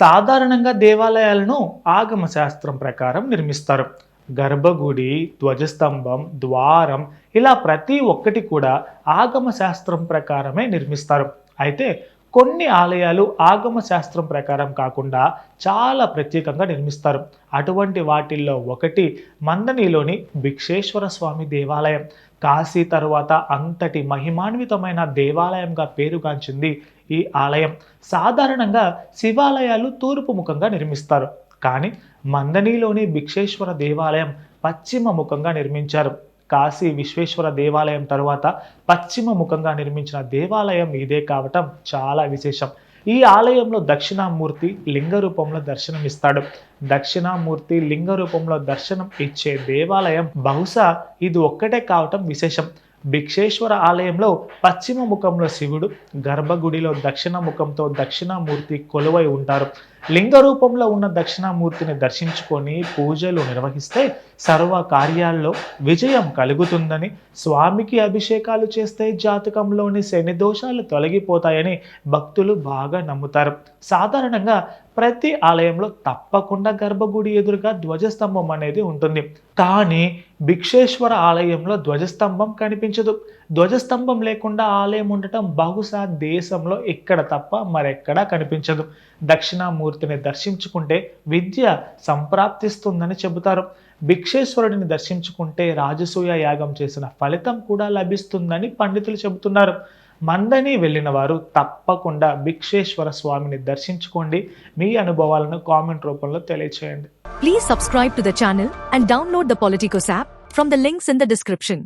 సాధారణంగా దేవాలయాలను ఆగమ శాస్త్రం ప్రకారం నిర్మిస్తారు. గర్భగుడి ధ్వజస్తంభం ద్వారం ఇలా ప్రతి ఒక్కటి కూడా ఆగమ శాస్త్రం ప్రకారమే నిర్మిస్తారు. అయితే కొన్ని ఆలయాలు ఆగమ శాస్త్రం ప్రకారం కాకుండా చాలా ప్రత్యేకంగా నిర్మిస్తారు. అటువంటి వాటిల్లో ఒకటి మందనిలోని భిక్షేశ్వర స్వామి దేవాలయం. కాశీ తరువాత అంతటి మహిమాన్వితమైన దేవాలయంగా పేరుగాంచింది ఈ ఆలయం. సాధారణంగా శివాలయాలు తూర్పు ముఖంగా నిర్మిస్తారు. కానీ మందనిలోని భిక్షేశ్వర దేవాలయం పశ్చిమ ముఖంగా నిర్మించారు. కాశీ విశ్వేశ్వర దేవాలయం తరువాత పశ్చిమ ముఖంగా నిర్మించిన దేవాలయం ఇదే కావటం చాలా విశేషం. ఈ ఆలయంలో దక్షిణామూర్తి లింగ రూపంలో దర్శనమిస్తాడు. దక్షిణామూర్తి లింగ రూపంలో దర్శనం ఇచ్చే దేవాలయం బహుశా ఇది ఒక్కటే కావటం విశేషం. భిక్షేశ్వర ఆలయంలో పశ్చిమ ముఖంలో శివుడు గర్భగుడిలో దక్షిణ ముఖంతో దక్షిణామూర్తి కొలువై ఉంటారు. లింగ రూపంలో ఉన్న దక్షిణామూర్తిని దర్శించుకొని పూజలు నిర్వహిస్తే సర్వ కార్యాల్లో విజయం కలుగుతుందని స్వామికి అభిషేకాలు చేస్తే జాతకంలోని శని దోషాలు తొలగిపోతాయని భక్తులు బాగా నమ్ముతారు. సాధారణంగా ప్రతి ఆలయంలో తప్పకుండా గర్భగుడి ఎదురుగా ధ్వజస్తంభం అనేది ఉంటుంది. కానీ భిక్షేశ్వర ఆలయంలో ధ్వజస్తంభం కనిపించదు. ధ్వజస్తంభం లేకుండా ఆలయం ఉండటం బహుశా దేశంలో ఇక్కడ తప్ప మరెక్కడా కనిపించదు. దక్షిణామూర్తిని దర్శించుకుంటే విద్య సంప్రాప్తిస్తుందని చెబుతారు. భిక్షేశ్వరుడిని దర్శించుకుంటే రాజసూయ యాగం చేసిన ఫలితం కూడా లభిస్తుందని పండితులు చెబుతున్నారు. మందని వెళ్ళిన వారు తప్పకుండా భిక్షేశ్వర స్వామిని దర్శించుకోండి. మీ అనుభవాలను కామెంట్ రూపంలో తెలియచేయండి. Please subscribe to the channel and download the Politicos app from the links in the description